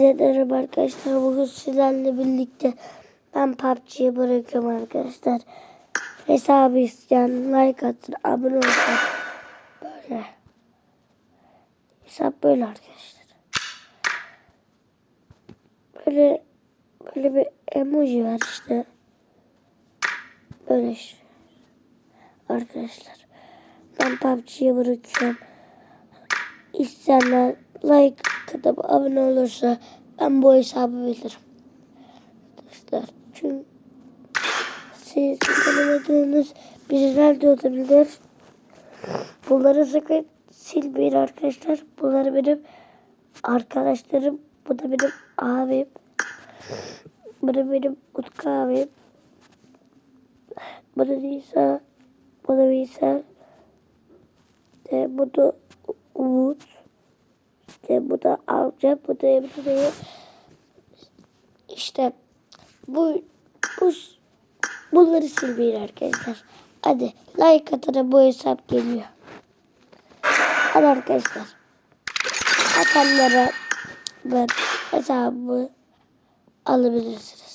Merhaba arkadaşlar bugün sizlerle birlikte ben PUBG'yi bırakıyorum arkadaşlar. Hesabı isteyen like atın abone olun. Böyle. Hesap böyle arkadaşlar. Böyle böyle bir emoji var işte. Böyle işte. Arkadaşlar. Ben PUBG'yi bırakıyorum. İsteyenler like atıp abone olursa ben bu hesabı bilirim. Arkadaşlar çünkü siz tanımadığınız biriler de olabilir. Bunları sakın silmeyin arkadaşlar. Bunlar benim arkadaşlarım. Bu da benim abim. Bu da benim Utku abim. Bu da Nisa. Bu da Veysel. E, bu da. İşte bu da amca, bu da Emre. İşte bu, bu bunları silmeyin arkadaşlar. Hadi like atana bu hesap geliyor. Hadi arkadaşlar. Atanlara ben hesabımı alabilirsiniz.